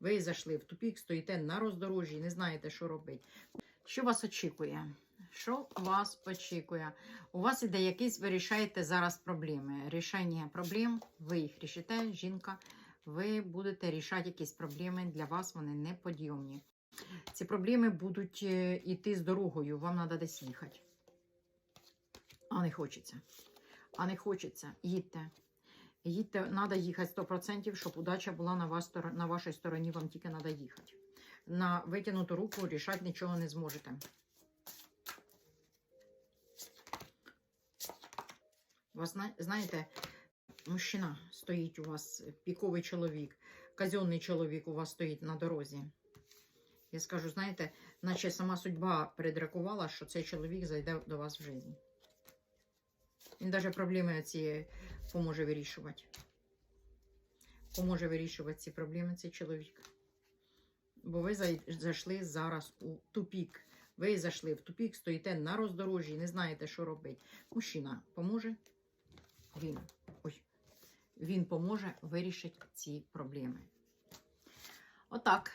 Ви зайшли в тупік, стоїте на роздорожжі, не знаєте, що робити. Що вас очікує? Що вас очікує? У вас іде якісь, ви рішаєте зараз проблеми. Рішення проблем, ви їх рішите, жінка, ви будете рішати якісь проблеми, для вас вони неподйомні. Ці проблеми будуть е, йти з дорогою, вам треба десь їхати. А не хочеться. А не хочеться. Їдьте. Їдьте, треба їхати 100%, щоб удача була на, вас, на вашій стороні, вам тільки треба їхати. На витягнуту руку рішати нічого не зможете. Вас, знаєте, мужчина стоїть у вас, піковий чоловік, казенний чоловік у вас стоїть на дорозі. Я скажу, знаєте, наче сама судьба предракувала, що цей чоловік зайде до вас в життя. Він навіть проблеми ці поможе вирішувати. Поможе вирішувати ці проблеми цей чоловік. Бо ви зай- зайшли зараз у тупік. Ви зайшли в тупік, стоїте на роздорожжі, не знаєте, що робити. Мужчина поможе? Він. Ой. Він поможе вирішити ці проблеми. Отак.